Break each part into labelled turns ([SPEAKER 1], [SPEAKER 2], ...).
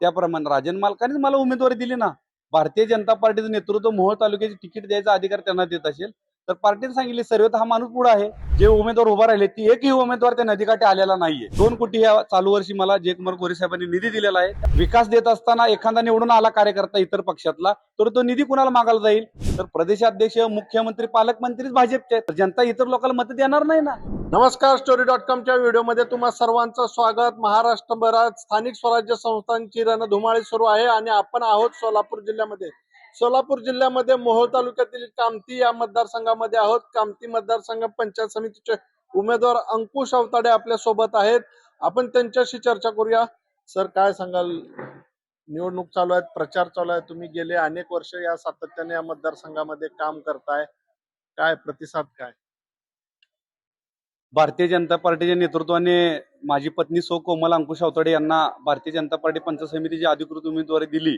[SPEAKER 1] त्याप्रमाणे राजन मालकानेच मला उमेदवारी दिली ना. भारतीय जनता पार्टीचं नेतृत्व मोहोळ तालुक्याचे तिकीट द्यायचा अधिकार त्यांना देत असेल तर पार्टीने सांगितले सर्व हा माणूस पुढे आहे. जे उमेदवार उभा राहिले ती एकही उमेदवार त्या नदीकाठी आलेला नाहीये. दोन कोटी या चालू वर्षी मला जयकुमार गोरे साहेबांनी निधी दिलेला आहे. विकास देत असताना एखादा निवडून आला कार्यकर्ता इतर पक्षातला तर तो निधी कुणाला मागायला जाईल? तर प्रदेशाध्यक्ष मुख्यमंत्री पालकमंत्रीच भाजपचे आहेत. जनता इतर लोकांना मत देणार नाही ना.
[SPEAKER 2] नमस्कार स्टोरी डॉट कॉमच्या व्हिडिओमध्ये तुम्हा सर्वांचं स्वागत. महाराष्ट्रभरात स्थानिक स्वराज्य संस्थांची रणधुमाळी सुरू आहे आणि आपण आहोत सोलापूर जिल्ह्यामध्ये. सोलापूर जिल्ह्यामध्ये मोहोळ तालुक्यातील कामती या मतदारसंघामध्ये आहोत. कामती मतदारसंघ पंचायत समितीचे उमेदवार अंकुश अवताडे आपल्यासोबत आहेत. आपण त्यांच्याशी चर्चा करूया. सर काय सांगाल? निवडणूक चालू आहेत प्रचार चालू आहे. तुम्ही गेले अनेक वर्ष या सातत्याने या मतदारसंघामध्ये काम करताय. काय प्रतिसाद काय?
[SPEAKER 1] भारतीय जनता पार्टीच्या नेतृत्वाने माझी पत्नी सो कोमल अंकुश अवतडे यांना भारतीय जनता पार्टी पंचायत समितीची अधिकृत उमेदवारी दिली.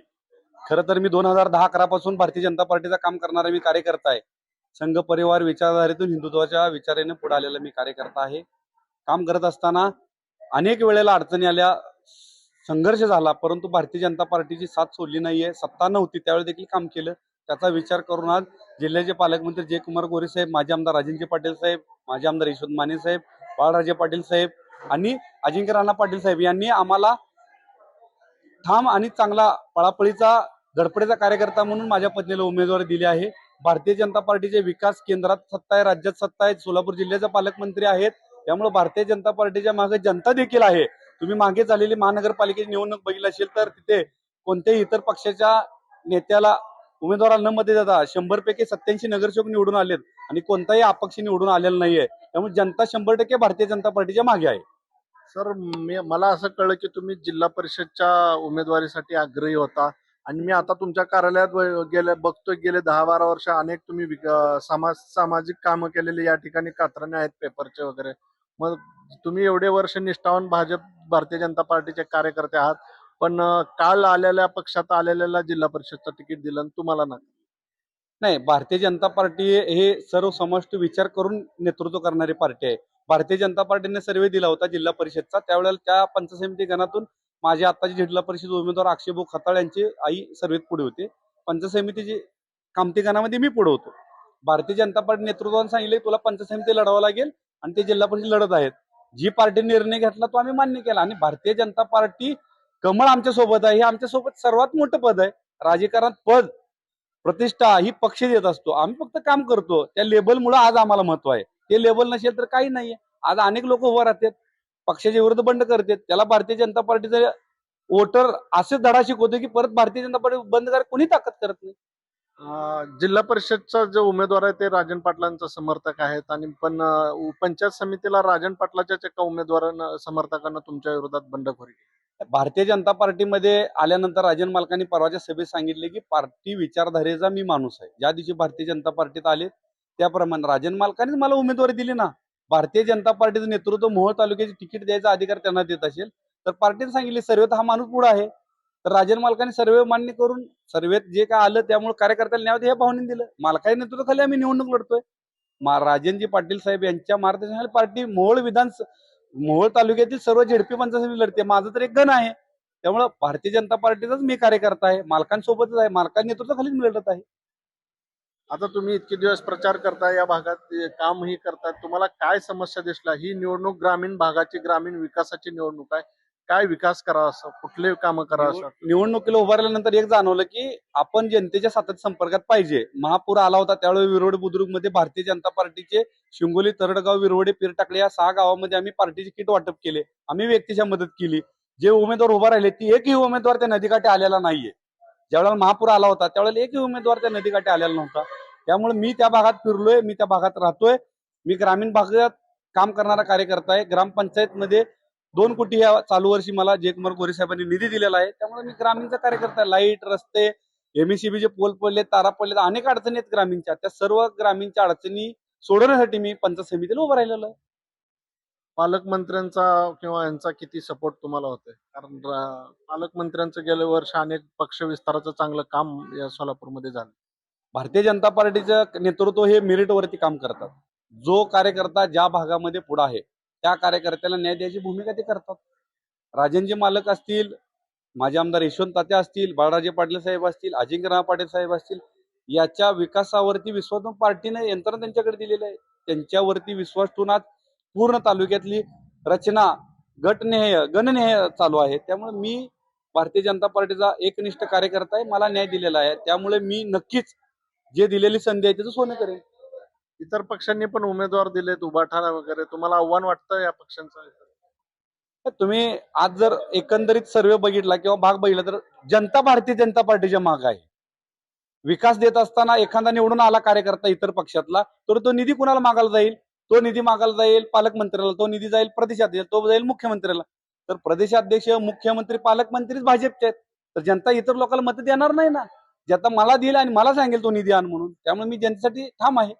[SPEAKER 1] खरं तर मी दोन हजार दहा अकरा पासून भारतीय जनता पार्टीचं काम करणारा मी कार्यकर्ता आहे. संघ परिवार विचारधारेतून हिंदुत्वाच्या विचाराने पुढे आलेला मी कार्यकर्ता आहे. काम करत असताना अनेक वेळेला अडचणी आल्या संघर्ष झाला परंतु भारतीय जनता पार्टीची साथ सोडली नाहीये सत्ता नव्हती त्यावेळी देखील काम केलं. त्याचा विचार करून आज जिल्ह्याचे पालकमंत्री जयकुमार गोरे साहेब माजी आमदार राजेंद्र पाटील साहेब माजी आमदार यशवंत माने साहेब बाळराजे पाटील साहेब आणि अजिंक्य राणा पाटील साहेब यांनी आम्हाला ठाम आणि चांगला पळापळीचा धडपडीचा कार्यकर्ता म्हणून माझ्या पत्नीला उमेदवारी दिली आहे. भारतीय जनता पार्टीचे विकास केंद्रात सत्ता आहे राज्यात सत्ता आहे सोलापूर जिल्ह्याचे पालकमंत्री आहेत. त्यामुळे भारतीय जनता पार्टीच्या मागे जनता देखील आहे. तुम्ही मागे झालेली महानगरपालिकेची निवडणूक बघितली असेल तर तिथे कोणत्याही इतर पक्षाच्या नेत्याला उमेदवाराला न मते देता शंभर पैकी सत्याऐंशी नगरसेवक निवडून आलेत आणि कोणताही अपक्ष निवडून आलेला नाहीये. त्यामुळे जनता शंभर टक्के भारतीय जनता पार्टीच्या मागे आहे.
[SPEAKER 2] सर मी मला असं कळलं की तुम्ही जिल्हा परिषदच्या उमेदवारीसाठी आग्रही होता आणि मी आता तुमच्या कार्यालयात गेले बघतोय गेले दहा बारा वर्ष अनेक तुम्ही विक- समाज सामाजिक कामं केलेली या ठिकाणी कात्रणे आहेत पेपरचे वगैरे. मग तुम्ही एवढे वर्ष निष्ठावान भाजप भारतीय जनता पार्टीचे कार्यकर्ते आहात. पण काल आलेल्या पक्षात आलेल्या जिल्हा परिषदचं तिकीट दिलं आणि तुम्हाला ना
[SPEAKER 1] नाही भारतीय जनता पार्टी हे सर्व समष्ट विचार करून नेतृत्व करणारी पार्टी आहे. भारतीय जनता पार्टीने सर्वे दिला होता जिल्हा परिषदचा. त्यावेळेला त्या पंचायत समिती गणातून माझे आताचे जिल्हा परिषद उमेदवार अक्षय खताळ यांची आई सर्वेत पुढे होते. पंचायत समितीची कामती गणामध्ये मी पुढे होतो. भारतीय जनता पार्टी नेतृत्वाने सांगितले तुला पंचायत समिती लढावं लागेल आणि ते जिल्हा परिषद लढत आहेत. जी पार्टी निर्णय घेतला तो आम्ही मान्य केला. आणि भारतीय जनता पार्टी कमळ आमच्यासोबत आहे. हे आमच्यासोबत सर्वात मोठं पद आहे. राजकारणात पद प्रतिष्ठा ही पक्ष देत असतो. आम्ही फक्त काम करतो. त्या लेबलमुळे आज आम्हाला महत्त्व आहे. ते लेबल नसेल तर काही नाहीये. आज अनेक लोक उभं राहतात. पक्षाच्या विरुद्ध बंड करतात. त्याला भारतीय जनता पार्टीचे वोटर असे धडा शिकवतो की परत भारतीय जनता पार्टी बंद करायला कोणी ताकद करत नाही?
[SPEAKER 2] जिल्हा परिषदचा जो उमेदवार आहे ते राजन पाटलांचा समर्थक आहेत आणि पण पंचायत समितीला राजन पाटलाच्या एका उमेदवारानं समर्थकांना तुमच्या विरोधात बंडखोरी केली.
[SPEAKER 1] भारतीय जनता पार्टीमध्ये आल्यानंतर राजन मालकांनी परवाच्या सभेत सांगितले की पार्टी विचारधारेचा मी माणूस आहे. ज्या दिवशी भारतीय जनता पार्टीत आले त्याप्रमाणे राजन मालकांनीच मला उमेदवारी दिली ना. भारतीय जनता पार्टीचं नेतृत्व मोहोळ तालुक्याचे तिकीट द्यायचा अधिकार त्यांना देत असेल तर पार्टीने सांगितले सर्वेत हा माणूस पुढे आहे. तर राजन मालकाने सर्वे मान्य करून सर्वेत जे काय आलं त्यामुळे कार्यकर्त्याला न्याय हे भावने दिलं. मालकाच्या नेतृत्वाखाली आम्ही निवडणूक लढतोय. राजनजी पाटील साहेब यांच्या मार्गदर्शनाखाली पार्टी मोहोळ विधान मोहोळ तालुक्यातील सर्व झेडपी पंचायत लढते माझं तर एक गण आहे. त्यामुळं भारतीय जनता पार्टीचाच मी कार्यकर्ता आहे. मालकांसोबतच आहे. मालकां नेतृत्वाखालीच मी लढत आहे.
[SPEAKER 2] आता तुम्ही इतके दिवस प्रचार करता या भागात कामही करता तुम्हाला काय समस्या दिसला ही निवडणूक ग्रामीण भागाची ग्रामीण विकासाची निवडणूक आहे. काय विकास करावा असं? कुठले कामं करावं असं?
[SPEAKER 1] निवडणुकीला उभारल्यानंतर एक जाणवलं की आपण जनतेच्या सातत्य संपर्कात पाहिजे. महापूर आला होता त्यावेळी विरोड बुद्रुकमध्ये भारतीय जनता पार्टीचे शिंगोली तरडगाव विरोडे पीरटाकले या सहा गावामध्ये आम्ही पार्टीचे किट वाटप केले. आम्ही व्यक्तीच्या मदत केली. जे उमेदवार उभा राहिले ती एकही उमेदवार त्या नदीकाठी आलेला नाहीये. ज्यावेळेला महापूर आला होता त्यावेळेला एकही उमेदवार त्या नदीकाठी आलेला नव्हता. त्यामुळे मी त्या भागात फिरलोय मी त्या भागात राहतोय. मी ग्रामीण भागात काम करणारा कार्यकर्ता आहे. ग्रामपंचायत मध्ये दोन कोटी या चालू वर्षी मला जयकुमार गोरे साहेबांनी निधी दिलेला आहे. त्यामुळे मी ग्रामीणचा कार्यकर्ता लाइट रस्ते एमएससीबी चे पोल पडले तारा पडले अनेक अडचणी आहेत ग्रामीणच्या. त्या सर्व ग्रामीणच्या अडचणी सोडवण्यासाठी मी पंचायत समितीला उभं राहिलेलो आहे.
[SPEAKER 2] पालकमंत्र्यांचा किंवा यांचा किती सपोर्ट तुम्हाला होतोय? कारण पालकमंत्र्यांचं गेल्या वर्ष अनेक पक्ष विस्ताराचं चांगलं काम या सोलापूरमध्ये झालं.
[SPEAKER 1] भारतीय जनता पार्टीचं नेतृत्व हे मेरिट वरती काम करतात. जो कार्यकर्ता ज्या भागामध्ये पुढे आहे त्या कार्यकर्त्याला न्याय द्यायची भूमिका ते करतात. राजनजी मालक असतील माझे आमदार यशवंत तात्या असतील बाळराजे पाटील साहेब असतील अजिंक्यराव पाटील साहेब असतील याच्या विकासावरती विश्वास पार्टीने यंत्रणा त्यांच्याकडे दिलेलं आहे. त्यांच्यावरती विश्वास ठेवून आज पूर्ण तालुक्यातली रचना गटनेय गणनेय चालू आहे. त्यामुळे मी भारतीय जनता पार्टीचा एकनिष्ठ कार्यकर्ता आहे मला न्याय दिलेला आहे. त्यामुळे मी नक्कीच जे दिलेली संधी आहे त्याचं सोनं करेन.
[SPEAKER 2] इतर पक्षांनी पण उमेदवार दिलेत उभाठाणा वगैरे. तुम्हाला आव्हान वाटतं या पक्षांचं?
[SPEAKER 1] तुम्ही आज जर एकंदरीत सर्वे बघितला किंवा भाग बघितला तर जनता भारतीय जनता पार्टीच्या माग आहे. विकास देत असताना एखादा निवडून आला कार्यकर्ता इतर पक्षातला तर तो निधी कुणाला मागायला जाईल? तो निधी मागायला जाईल पालकमंत्र्याला तो निधी जाईल प्रदेशाध्यक्ष तो जाईल मुख्यमंत्र्याला. तर प्रदेशाध्यक्ष मुख्यमंत्री पालकमंत्रीच भाजपचे आहेत. तर जनता इतर लोकांना मत देणार नाही ना? जनता मला देईल आणि मला सांगेल तो निधी आण म्हणून. त्यामुळे मी जनतेसाठी ठाम आहे.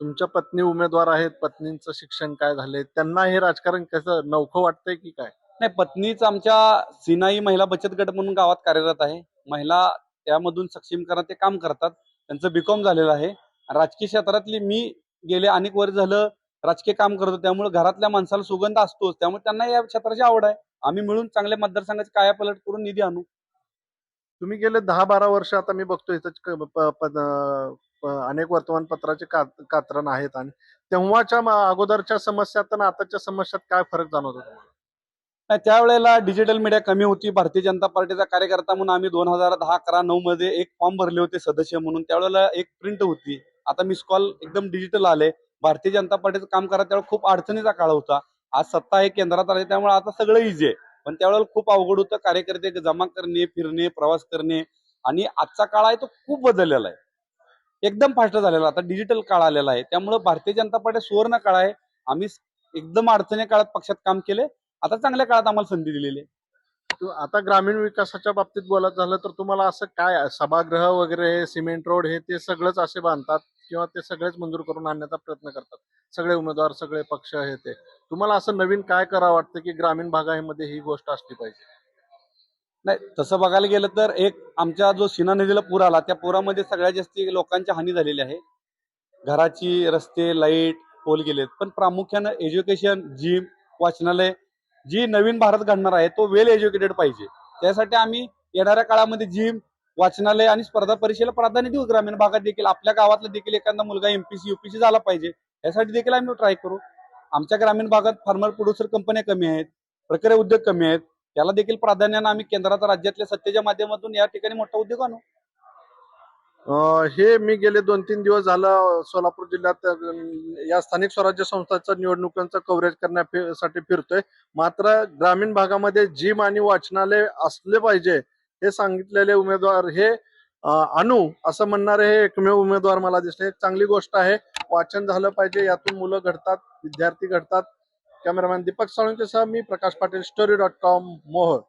[SPEAKER 2] तुमच्या पत्नी उमेदवार आहेत पत्नींचं शिक्षण काय झालंय त्यांना हे राजकारण कसं नौखं वाटतंय की काय?
[SPEAKER 1] नाही पत्नीच आमच्या सिनाई महिला बचत गट म्हणून गावात कार्यरत आहे. महिला त्यामधून सक्षमीकरण ते काम करतात. त्यांचं बीकॉम झालेलं आहे. राजकीय क्षेत्रातली मी गेले अनेक वर्ष झालं राजकीय काम करतो त्यामुळे घरातल्या माणसाला सुगंध असतोच. त्यामुळे त्यांना या क्षेत्राची आवड आहे. आम्ही मिळून चांगल्या मतदारसंघाची कायापलट करून निधी आणू.
[SPEAKER 2] तुम्ही गेले दहा बारा वर्ष आता मी बघतो इथं क- प- प- प- अनेक वर्तमानपत्राचे कातरण कात्रण आहेत आणि तेव्हाच्या अगोदरच्या समस्यात आणि आताच्या समस्यात काय फरक जाणवतो तुम्हाला?
[SPEAKER 1] नाही त्यावेळेला डिजिटल मीडिया कमी होती. भारतीय जनता पार्टीचा कार्यकर्ता म्हणून आम्ही दोन हजार दहा अकरा नऊ मध्ये एक फॉर्म भरले होते सदस्य म्हणून. त्यावेळेला एक प्रिंट होती. आता मिस कॉल एकदम डिजिटल आले. भारतीय जनता पार्टीचं काम करा त्यावेळेला खूप अडचणीचा काळ होता. आज सत्ता हे केंद्रात आले त्यामुळे आता सगळं इझी आहे. पण त्यावेळेला खूप अवघड होतं. कार्यकर्ते जमा करणे फिरणे प्रवास करणे आणि आजचा काळ आहे तो खूप बदललेला आहे. एकदम फास्ट झालेला आता डिजिटल काळ आलेला आहे. त्यामुळे भारतीय जनता पार्टी सुवर्ण काळ आहे. आम्ही एकदम अडचणी काळात पक्षात काम केले. आता चांगल्या काळात आम्हाला संधी दिलेली आहे.
[SPEAKER 2] आता ग्रामीण विकासाच्या बाबतीत बोलत झालं तर तुम्हाला असं काय सभागृह वगैरे हे सिमेंट रोड हे ते सगळंच असे बांधतात किंवा ते सगळेच मंजूर करून आणण्याचा प्रयत्न करतात? सगळे उमेदवार सगळे पक्ष हे ते. तुम्हाला असं नवीन काय करावं वाटतं की ग्रामीण भागामध्ये ही गोष्ट असली पाहिजे?
[SPEAKER 1] नाही तसं बघायला गेलं तर एक आमच्या जो सीना नदीला पूर आला त्या पुरामध्ये सगळ्यात जास्त लोकांची हानी झालेली आहे. घराची रस्ते लाइट पोल गेलेत. पण प्रामुख्यानं एज्युकेशन जिम वाचनालय जी नवीन भारत घडणार आहे तो वेल एज्युकेटेड पाहिजे. त्यासाठी आम्ही येणाऱ्या काळामध्ये जिम वाचनालय आणि स्पर्धा परीक्षेला प्राधान्य देऊ. ग्रामीण भागात देखील आपल्या गावातला देखील एखादा मुलगा एमपीसी युपीसी झाला पाहिजे. यासाठी देखील आम्ही ट्राय करू. आमच्या ग्रामीण भागात फार्मर प्रोड्युसर कंपन्या कमी आहेत प्रक्रिया उद्योग कमी आहेत. त्याला देखील प्राधान्यानं आम्ही केंद्राचा राज्यातल्या सत्तेच्या माध्यमातून या ठिकाणी मोठा उद्योग आणू.
[SPEAKER 2] अं, हे मी गेले दोन तीन दिवस झालं सोलापूर जिल्ह्यात अं, या स्थानिक स्वराज्य संस्थांच्या निवडणुकांचं कव्हरेज करण्यासाठी फिरतोय. मात्र ग्रामीण भागामध्ये जिम आणि वाचनालय असले पाहिजे हे सांगितलेले उमेदवार हे अं, असं म्हणणारे हे एकमेव उमेदवार मला दिसले. चांगली गोष्ट आहे वाचन झालं पाहिजे यातून मुलं घडतात विद्यार्थी घडतात. कॅमेरामॅन दीपक साळुंकेसह मी Prakash Patil story dot com Mohol.